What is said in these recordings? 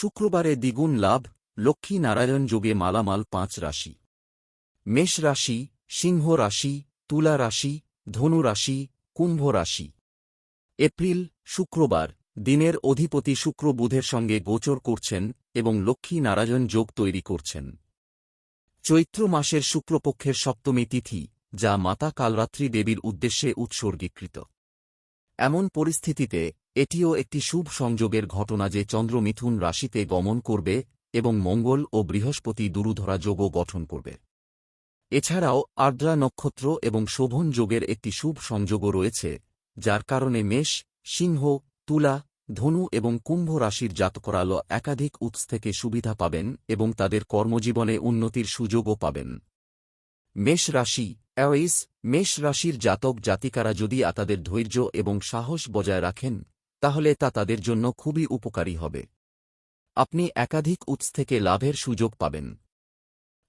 শুক্রবারে দ্বিগুণ লাভ লক্ষ্মী নারায়ণ যোগে মালামাল পাঁচ রাশি। মেষ রাশি, সিংহ রাশি, তুলা রাশি, ধনু রাশি, কুম্ভ রাশি। এপ্রিল, শুক্রবার, দিনের অধিপতি শুক্র বুধের সঙ্গে গোচর করছেন এবং লক্ষ্মী নারায়ণ যোগ তৈরি করছেন। চৈত্র মাসের শুক্রপক্ষের সপ্তমী তিথি, যা মাতা কালরাত্রি দেবীর উদ্দেশ্যে উৎসর্গীকৃত। এমন পরিস্থিতিতে, এটিও একটি শুভ সংযোগের ঘটনা যে চন্দ্র মিথুন রাশিতে গমন করবে এবং মঙ্গল ও বৃহস্পতি দুরুধরা যোগও গঠন করবে। এছাড়াও আর্দ্রা নক্ষত্র এবং শোভন যোগের একটি শুভ সংযোগও রয়েছে, যার কারণে মেষ, সিংহ, তুলা, ধনু এবং কুম্ভ রাশির জাতকরালো একাধিক উৎস থেকে সুবিধা পাবেন এবং তাদের কর্মজীবনে উন্নতির সুযোগও পাবেন। মেষ রাশি অ্যাওয়েস মেষ রাশির জাতক জাতিকারা যদি তাদের ধৈর্য এবং সাহস বজায় রাখেন, তাহলে তা তাদের জন্য খুবই উপকারী হবে। আপনি একাধিক উৎস থেকে লাভের সুযোগ পাবেন।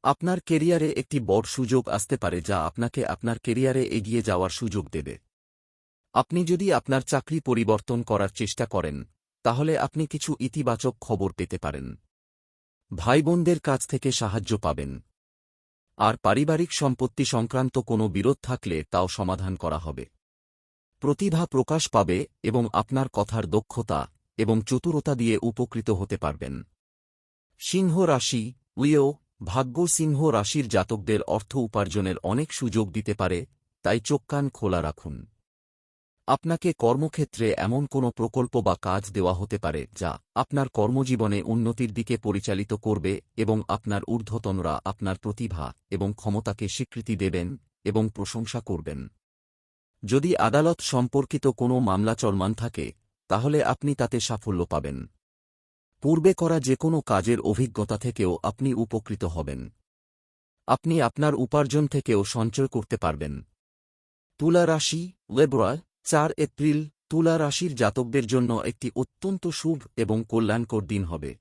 আপনার কেরিয়ারে একটি বড় সুযোগ আসতে পারে যা আপনাকে আপনার কেরিয়ারে এগিয়ে যাওয়ার সুযোগ দেবে। আপনি যদি আপনার চাকরি পরিবর্তন করার চেষ্টা করেন, তাহলে আপনি কিছু ইতিবাচক খবর পেতে পারেন। ভাইবোনদের কাছ থেকে সাহায্য পাবেন। আর পারিবারিক সম্পত্তি সংক্রান্ত কোনো বিরোধ থাকলে তাও সমাধান করা হবে। প্রতিভা প্রকাশ পাবে এবং আপনার কথার দক্ষতা এবং চতুরতা দিয়ে উপকৃত হতে পারবেন। সিংহ রাশি, উইও, ভাগ্য সিংহ রাশির জাতকদের অর্থ উপার্জনের অনেক সুযোগ দিতে পারে, তাই চোখ কান খোলা রাখুন। আপনাকে কর্মক্ষেত্রে এমন কোনো প্রকল্প বা কাজ দেওয়া হতে পারে যা আপনার কর্মজীবনে উন্নতির দিকে পরিচালিত করবে এবং আপনার ঊর্ধ্বতনরা আপনার প্রতিভা এবং ক্ষমতাকে স্বীকৃতি দেবেন এবং প্রশংসা করবেন। যদি আদালত সম্পর্কিত কোনো মামলা চলমান থাকে, তাহলে আপনি তাতে সাফল্য পাবেন। পূর্বে করা যে কোনো কাজের অভিজ্ঞতা থেকেও আপনি উপকৃত হবেন। আপনি আপনার উপার্জন থেকেও সঞ্চয় করতে পারবেন। তুলা রাশি ওয়েবরা চার এপ্রিল, তুলা রাশির জাতকদের জন্য একটি অত্যন্ত শুভ এবং কল্যাণকর দিন হবে।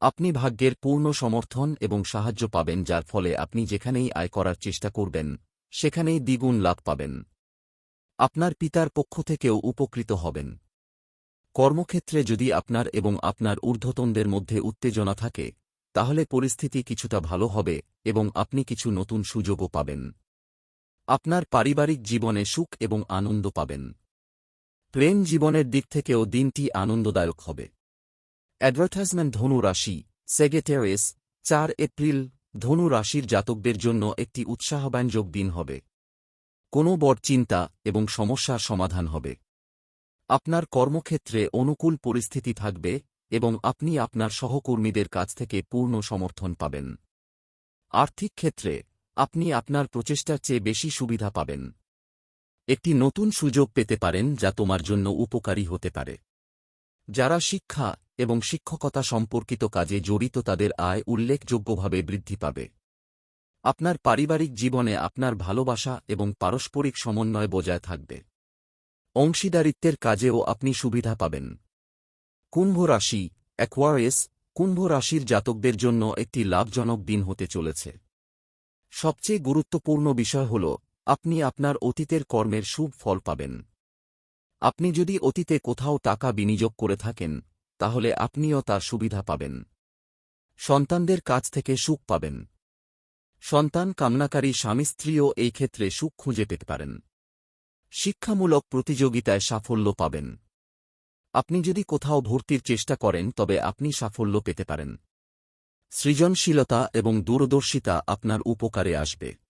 আপনি ভাগ্যের পূর্ণ সমর্থন এবং সাহায্য পাবেন, যার ফলে আপনি যেখানেই আয় করার চেষ্টা করবেন, সেখানেই দ্বিগুণ লাভ পাবেন। আপনার পিতার পক্ষ থেকেও উপকৃত হবেন। কর্মক্ষেত্রে যদি আপনার এবং আপনার ঊর্ধ্বতনদের মধ্যে উত্তেজনা থাকে, তাহলে পরিস্থিতি কিছুটা ভালো হবে এবং আপনি কিছু নতুন সুযোগও পাবেন। আপনার পারিবারিক জীবনে সুখ এবং আনন্দ পাবেন। প্রেম জীবনের দিক থেকেও দিনটি আনন্দদায়ক হবে। অ্যাডভার্টাইজমেন্ট ধনু রাশি চার এপ্রিল ধনু রাশির জাতকদের জন্য একটি উৎসাহব্যঞ্জক দিন হবে। কোনো বড় চিন্তা এবং সমস্যার সমাধান হবে। আপনার কর্মক্ষেত্রে অনুকূল পরিস্থিতি থাকবে এবং আপনি আপনার সহকর্মীদের কাছ থেকে পূর্ণ সমর্থন পাবেন। আর্থিক ক্ষেত্রে আপনি আপনার প্রচেষ্টার চেয়ে বেশি সুবিধা পাবেন। একটি নতুন সুযোগ পেতে পারেন যা তোমার জন্য উপকারী হতে পারে। যারা শিক্ষা এবং শিক্ষকতা সম্পর্কিত কাজে জড়িত তাদের আয় উল্লেখযোগ্যভাবে বৃদ্ধি পাবে। আপনার পারিবারিক জীবনে আপনার ভালোবাসা এবং পারস্পরিক সমন্বয় বজায় থাকবে। অংশীদারিত্বের কাজেও আপনি সুবিধা পাবেন। কুম্ভ রাশি অ্যাকোয়ারিয়াস কুম্ভ রাশির জাতকদের জন্য একটি লাভজনক দিন হতে চলেছে। সবচেয়ে গুরুত্বপূর্ণ বিষয় হল, আপনি আপনার অতীতের কর্মের শুভ ফল পাবেন। আপনি যদি অতীতে কোথাও টাকা বিনিয়োগ করে থাকেন, তাহলে আপনিও তার সুবিধা পাবেন। সন্তানদের কাছ থেকে সুখ পাবেন। সন্তান কামনাকারী স্বামী স্ত্রীও এই ক্ষেত্রে সুখ খুঁজে পেতে পারেন। শিক্ষামূলক প্রতিযোগিতায় সাফল্য পাবেন। আপনি যদি কোথাও ভর্তির চেষ্টা করেন, তবে আপনি সাফল্য পেতে পারেন। সৃজনশীলতা এবং দূরদর্শিতা আপনার উপকারে আসবে।